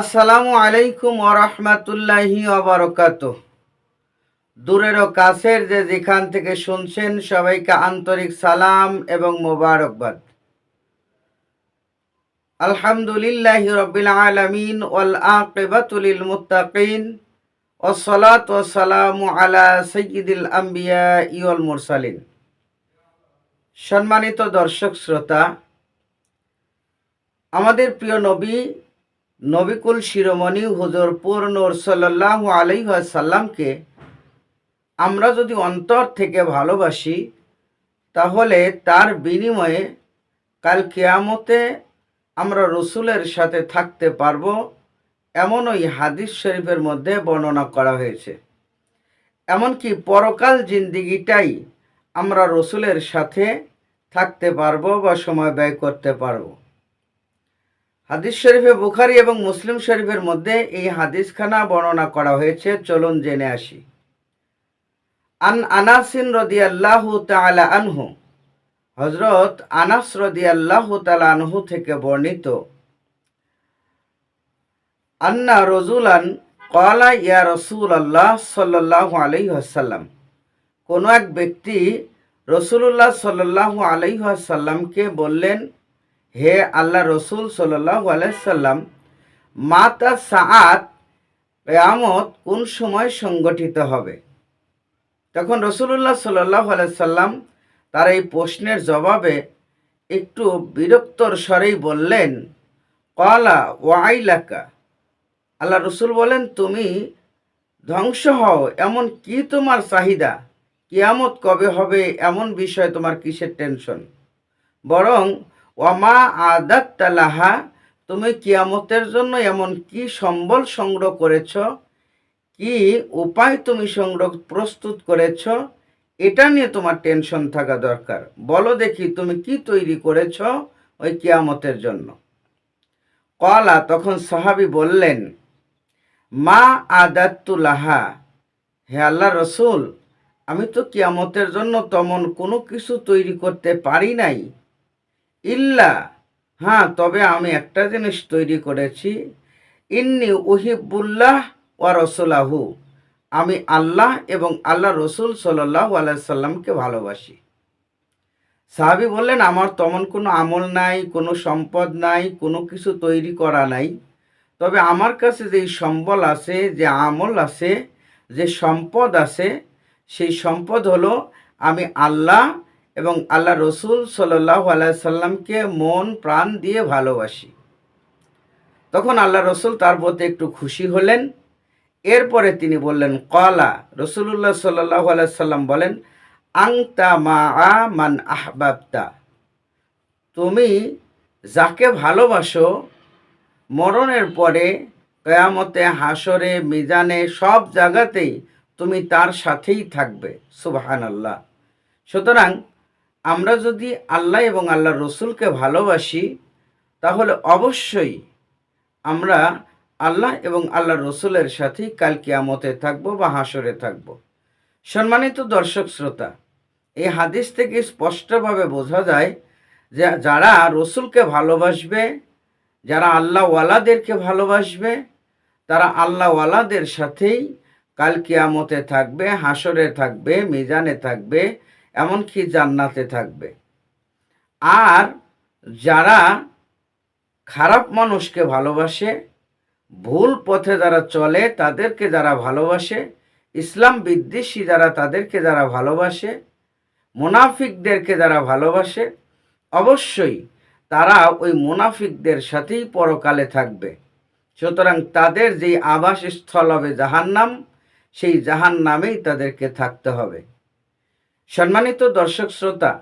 আসসালামু আলাইকুম ওরহমাতুল্লাহি অবরকাত দূরের ও কাছের যে যেখান থেকে শুনছেন সবাইকে আন্তরিক সালাম এবং মোবারকবাদ। আলহামদুলিল্লাহি রবিল আলমিন ওয়াল আকিবাতুলিল মুত্তাকিন ওসলাত ওসালামু আলা সৈয়দুল আম্বিয়া ইউল মুরসালিন। সম্মানিত দর্শক, শ্রোতা, আমাদের প্রিয় নবী নবিকুল শিরোমণি হুজুর পূর্ণর সাল্লাহ আলাইসাল্লামকে আমরা যদি অন্তর থেকে ভালোবাসি, তাহলে তার বিনিময়ে কাল কেয়ামতে আমরা রসুলের সাথে থাকতে পারব এমন ওই হাদিস শরীফের মধ্যে বর্ণনা করা হয়েছে। এমনকি পরকাল জিন্দিগিটাই আমরা রসুলের সাথে থাকতে পারব বা সময় ব্যয় করতে পারব। হাদিস শরীফে বুখারি এবং মুসলিম শরীফের মধ্যে এই হাদিসখানা বর্ণনা করা হয়েছে। চলুন জেনে আসি। আন আনাসিন রদি আল্লাহ তালা আনহু হজরত আনাস রদি আল্লাহ তালা আনহু থেকে বর্ণিত, আন্না রজুলান কলা ইয়া রসুল আল্লাহ সাল্লাহ আলহিহাসাল্লাম কোনো এক ব্যক্তি রসুল্লাহ সাল্লাহ আলহিহাসাল্লামকে বললেন হে আল্লাহ রসুল আলাইসাল্লাম মাতা সাআত কেয়ামত কোন সময় সংগঠিত হবে? তখন রসুল্লাহ সাল্লাহ আলাইসাল্লাম তার এই প্রশ্নের জবাবে একটু বিরক্তর স্বরেই বললেন কলা ওয়াইলাকা। আল্লাহ রসুল বলেন, তুমি ধ্বংস হও, এমন কি তোমার চাহিদা? কিয়ামত কবে হবে? এমন বিষয় তোমার কিসের টেনশন? বরং ওয়ামা আদাত তালাহা তুমি কিয়ামতের জন্য এমন কি সম্বল সংগ্রহ করেছ? কি উপায় তুমি সংগ্রহ প্রস্তুত করেছ? এটা নিয়ে তোমার টেনশন থাকা দরকার। বলো দেখি তুমি কি তৈরি করেছ ওই কিয়ামতের জন্য। কলা, তখন সাহাবি বললেন, মা আদাতুলাহা হে আল্লাহ রসুল, আমি তো কিয়ামতের জন্য তেমন কোনো কিছু তৈরি করতে পারি নাই। ইল্লা। হ্যাঁ তবে আমি একটা জিনিস তৈরি করেছি। ইন্নি উহিবুল্লাহ ওয়া রসুলাহু। আমি আল্লাহ এবং আল্লাহ রসুল সাল্লাহ আলাইসাল্লামকে ভালোবাসি। সাহাবি বললেন, আমার তেমন কোনো আমল নাই, কোনো সম্পদ নাই, কোনো কিছু তৈরি করা নাই। তবে আমার কাছে যেই সম্বল আছে, যে আমল আছে, যে সম্পদ আছে, সেই সম্পদ হলো আমি আল্লাহ এবং আল্লাহ রসুল সাল্লাহ আলাইসাল্লামকে মন, প্রাণ দিয়ে ভালোবাসি। তখন আল্লাহ রসুল তার প্রতি একটু খুশি হলেন। এরপরে তিনি বললেন কলা রসুল্লাহ সাল্লাহ আলাইসাল্লাম বলেন আংতা মা আ মান আহবাবতা তুমি যাকে ভালোবাসো, মরণের পরে, কেয়ামতে হাসরে মিজানে, সব জায়গাতেই তুমি তার সাথেই থাকবে। সুবাহান আল্লাহ সুতরাং আমরা যদি আল্লাহ এবং আল্লাহ রসুলকে ভালোবাসি, তাহলে অবশ্যই আমরা আল্লাহ এবং আল্লাহ রসুলের সাথেই কাল কিয়ামতে থাকব বা হাসরে থাকব। সম্মানিত দর্শক শ্রোতা, এই হাদিস থেকে স্পষ্টভাবে বোঝা যায় যে যারা রসুলকে ভালোবাসবে, যারা আল্লাহ ওয়ালাদেরকে ভালোবাসবে, তারা আল্লাহ ওয়ালাদের সাথেই কাল কিয়ামতে থাকবে হাসরে থাকবে, মিজানে থাকবে এমনকি জান্নাতে থাকবে। আর যারা খারাপ মানুষকে ভালোবাসে, ভুল পথে যারা চলে, তাদেরকে যারা ভালোবাসে, ইসলাম বিদ্বেষী যারা, তাদেরকে যারা ভালোবাসে, মুনাফিকদেরকে যারা ভালোবাসে, অবশ্যই তারা ওই মুনাফিকদের সাথেই পরকালে থাকবে। সুতরাং তাদের যেই আবাসস্থল হবে জাহান্নাম, সেই জাহান্নামেই তাদেরকে থাকতে হবে। সম্মানিত দর্শক শ্রোতা,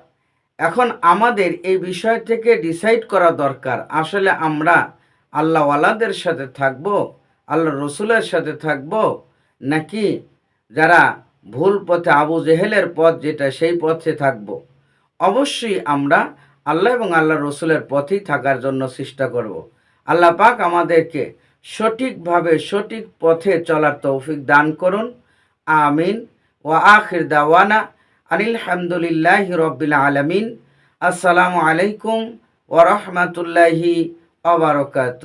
এখন আমাদের এই বিষয় থেকে ডিসাইড করা দরকার। আসলে আমরা আল্লাহওয়ালাদের সাথে থাকব, আল্লাহ রসুলের সাথে থাকব, নাকি যারা ভুল পথে আবু জেহেলের পথ যেটা সেই পথে থাকব? অবশ্যই আমরা আল্লাহ এবং আল্লাহ রসুলের পথেই থাকার জন্য চেষ্টা করব। আল্লাহ পাক আমাদেরকে সঠিকভাবে সঠিক পথে চলার তৌফিক দান করুন। আমিন। ও আখির দাওয়ানা আনিল হামদুলিল্লাহ রব্বিল আলমিন। আসসালামু আলাইকুম ওরহমতুল্লাহি অবরকাত